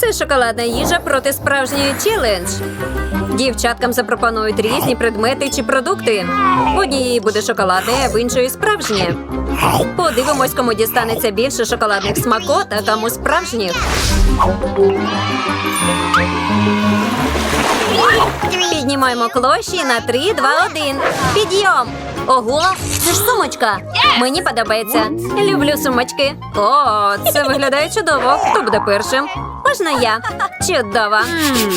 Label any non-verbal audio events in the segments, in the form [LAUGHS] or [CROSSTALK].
Це шоколадна їжа проти справжньої челендж. Дівчаткам запропонують різні предмети чи продукти. В однієї буде шоколадне, а в іншої справжнє. Подивимось, кому дістанеться більше шоколадних смакот, а кому справжніх. Піднімаємо клоші на 3, 2, 1. Підйом! Ого, це ж сумочка. Мені подобається. Люблю сумочки. О, це виглядає чудово. Хто буде першим? Можна я. Чудово.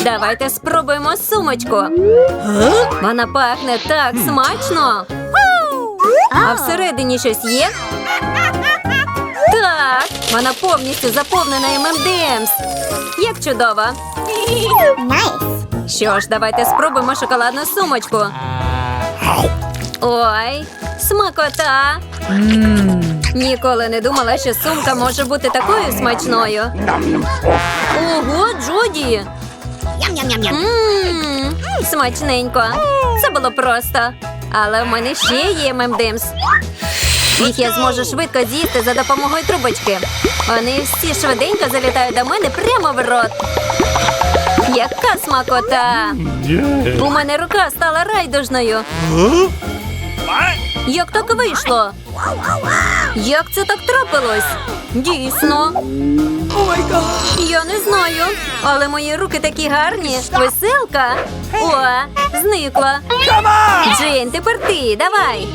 Давайте спробуємо сумочку. Вона пахне так смачно. А всередині щось є? Так, вона повністю заповнена ММДМС. Як чудово. Що ж, давайте спробуємо шоколадну сумочку. Ой, смакота. Ніколи не думала, що сумка може бути такою смачною. Ого, Джуді! Yum yum yum yum. Мм, смачненько. Це було просто. Але в мене ще є ММДМС. Їх я зможу швидко з'їсти за допомогою трубочки. Вони всі швиденько залітають до мене прямо в рот. Яка смакота! У мене рука стала райдужною. Як так вийшло? Як це так трапилось? Дійсно. Я не знаю, але мої руки такі гарні. Веселка. О, зникла. Джейн, тепер ти, давай.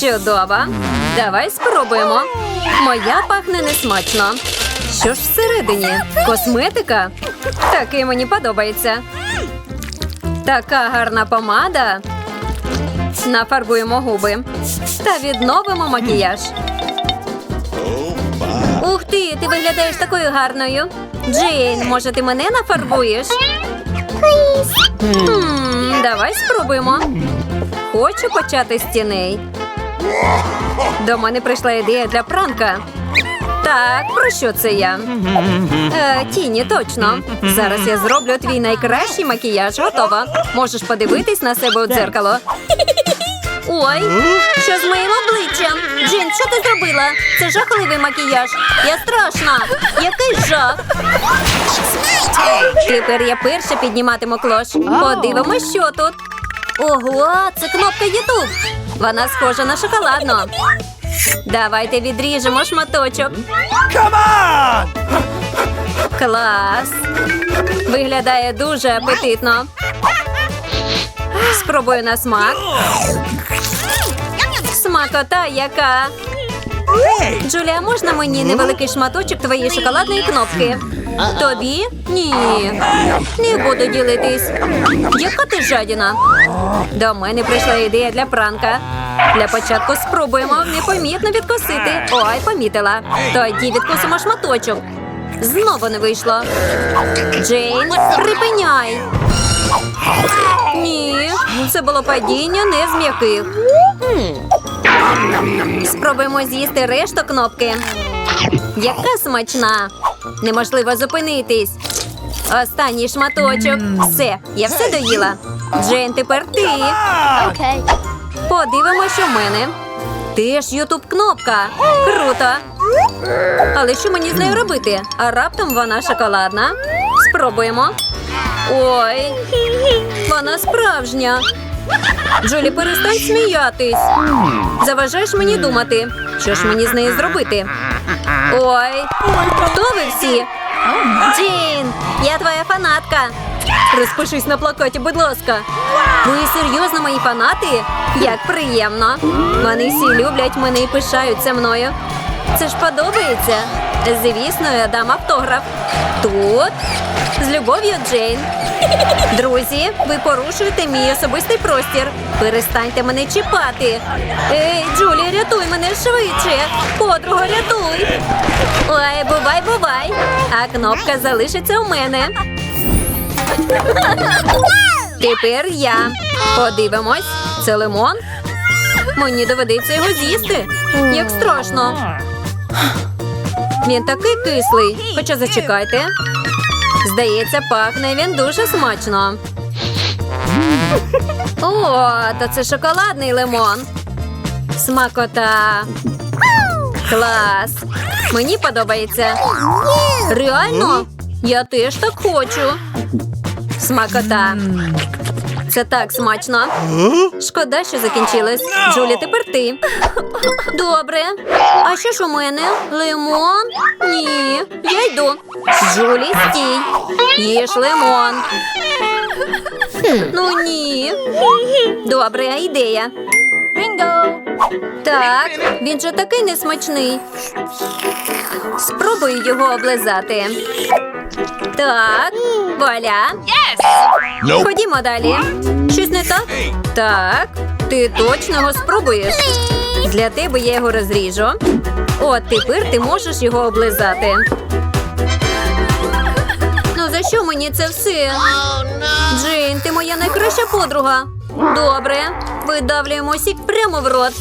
Чудово. Давай спробуємо. Моя пахне несмачно. Що ж всередині? Косметика? Таке мені подобається. Така гарна помада. Нафарбуємо губи та відновимо макіяж. Ух ти, ти виглядаєш такою гарною. Джейн, може, ти мене нафарбуєш? Хм, давай спробуємо. Хочу почати з тіней. До мене прийшла ідея для пранка. Так, про що це я? Е, тіні, точно. Зараз я зроблю твій найкращий макіяж. Готова. Можеш подивитись на себе у дзеркало. Ой, що з моїм обличчям? Джин, що ти зробила? Це жахливий макіяж. Я страшна. Який жах. Тепер я перша підніматиму клош. Подивимось, що тут. Ого, це кнопка YouTube. Вона схожа на шоколадну. Давайте відріжемо шматочок. Come on! Клас. Виглядає дуже апетитно. Спробую на смак. Смакота яка. Джулія, можна мені невеликий шматочок твоєї шоколадної кнопки? Тобі? Ні. Не буду ділитись. Яка ти жадіна? До мене прийшла ідея для пранка. Для початку спробуємо непомітно відкусити. Ой, помітила. Тоді відкусимо шматочок. Знову не вийшло. Джейн, припиняй. Ні, це було падіння не з м'яких. Спробуємо з'їсти решту кнопки. Яка смачна! Неможливо зупинитись. Останній шматочок. Все, я все доїла. Джейн, тепер ти. Okay. Подивимося, що в мене. Теж ютуб кнопка. Круто. Але що мені з нею робити? А раптом вона шоколадна. Спробуємо. Ой, вона справжня. Джулі, перестань сміятись. Заважаєш мені думати, що ж мені з нею зробити. Ой, хто ви всі? Джін, я твоя фанатка. Розпишись на плакаті, будь ласка. Ви серйозно мої фанати? Як приємно. Вони всі люблять мене і пишаються мною. Це ж подобається. Звісно, я дам автограф. Тут з любов'ю Джейн. [LAUGHS] Друзі, ви порушуєте мій особистий простір. Перестаньте мене чіпати. Ей, Джулі, рятуй мене швидше. Подруга, рятуй. Ой, бувай, бувай. А кнопка залишиться у мене. [LAUGHS] Тепер я. Подивимось. Це лимон. Мені доведеться його з'їсти. Як страшно. Він такий кислий. Хоча зачекайте. Здається, пахне він дуже смачно. О, то це шоколадний лимон. Смакота. Клас. Мені подобається. Реально? Я теж так хочу. Смакота. Це так смачно. Шкода, що закінчилось. Джулі, тепер ти. Добре. А що ж у мене? Лимон? Ні. Я йду. Джулі, стій. Їж лимон. Ну ні. Добре, ідея. Bingo. Так, він же такий несмачний. Спробую його облизати. Так, вуаля. Nope. Ходімо далі. Щось не так? Так, ти точно його спробуєш. Для тебе я його розріжу. От тепер ти можеш його облизати. Ну за що мені це все? Джейн, ти моя найкраща подруга. Добре, видавлюємо сік прямо в рот.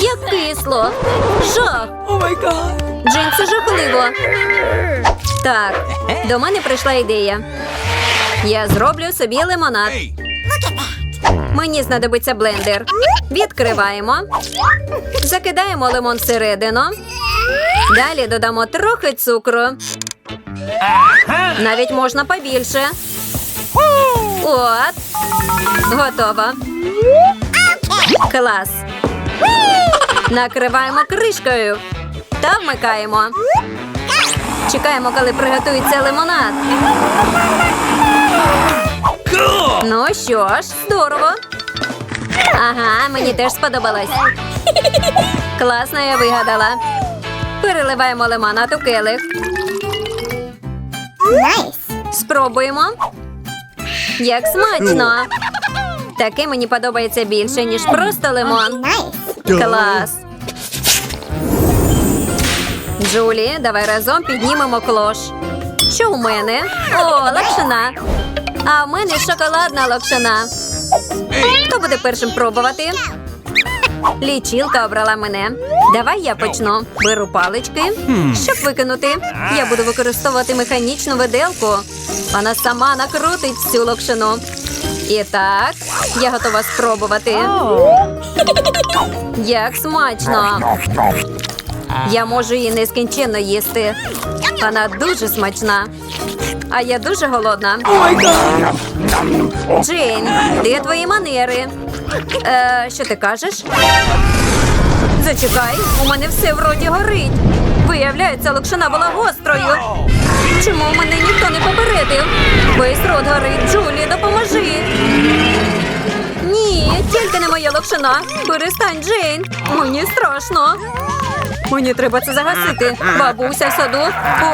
Як кисло. Жах. Джейн, це жахливо. Так, до мене прийшла ідея. Я зроблю собі лимонад. Мені знадобиться блендер. Відкриваємо. Закидаємо лимон всередину. Далі додамо трохи цукру. Навіть можна побільше. От. Готово. Клас. Накриваємо кришкою та вмикаємо. Чекаємо, коли приготується лимонад. Ну що ж, здорово. Ага, мені теж сподобалось. Класно я вигадала. Переливаємо лимонад у келих. Спробуємо. Як смачно. Таке мені подобається більше, ніж просто лимон. Клас. Джулі, давай разом піднімемо клош. Що у мене? О, лапшина. А в мене шоколадна лапшина. Хто буде першим пробувати? Лічілка обрала мене. Давай я почну. Беру палички, щоб викинути. Я буду використовувати механічну виделку. Вона сама накрутить всю локшину. І так, я готова спробувати. Як смачно! Я можу її нескінченно їсти. Вона дуже смачна. А я дуже голодна. Джейн, де твої манери? Е, що ти кажеш? Зачекай, у мене все в роті горить. Виявляється, локшина була гострою. Чому мене ніхто не попередив? Весь рот горить. Джулі, допоможи. Тільки не моя локшина. Перестань, Джейн. Мені страшно. Мені треба це загасити. Бабуся в саду.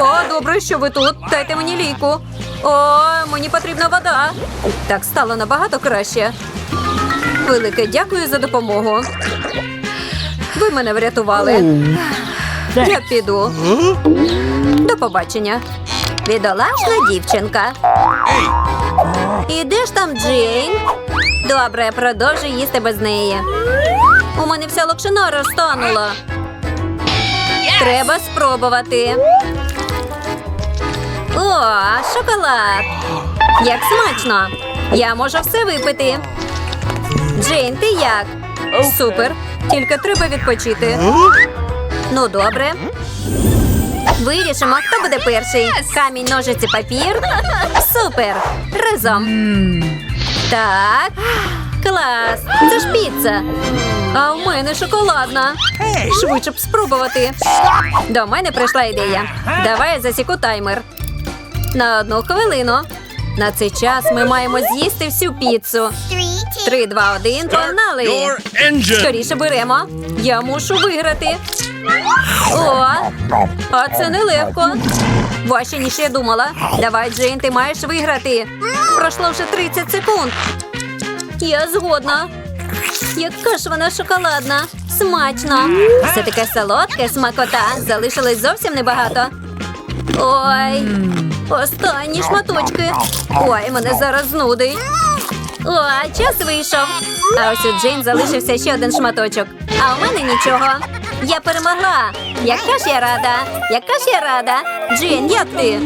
О, добре, що ви тут. Дайте мені ліку. О, мені потрібна вода. Так стало набагато краще. Велике дякую за допомогу. Ви мене врятували. Я піду. До побачення. Бідолашна дівчинка. І де ж там Джейн? Добре, продовжуй їсти без неї. У мене вся локшина розтанула. Треба спробувати. О, шоколад. Як смачно. Я можу все випити. Джейн, ти як? Супер. Тільки треба відпочити. Ну, добре. Вирішимо, хто буде перший. Камінь, ножиці, папір. Супер. Разом. Так. Клас. Це ж піца. А в мене шоколадна. Швидше б спробувати. До мене прийшла ідея. Давай я засіку таймер. На одну хвилину. На цей час ми маємо з'їсти всю піцу. Три, два, один, погнали! Скоріше беремо. Я мушу виграти. О, а це нелегко. Важче, ніж я думала. Давай, Джейн, ти маєш виграти. Пройшло вже 30 секунд. Я згодна. Яка ж вона шоколадна. Смачно. Все таке солодке смакота. Залишилось зовсім небагато. Ой, останні шматочки. Ой, мене зараз знудить. О, час вийшов. А ось у Джейн залишився ще один шматочок. А у мене нічого. Я перемогла. Яка ж я рада? Яка ж я рада? Джен, як ти?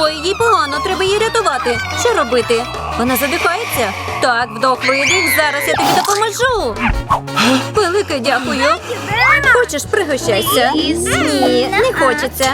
Ой, їй погано, треба її рятувати. Що робити? Вона задихається? Так, вдох видих. Зараз я тобі допоможу. Велике дякую. Хочеш, пригощайся? Ні, не хочеться.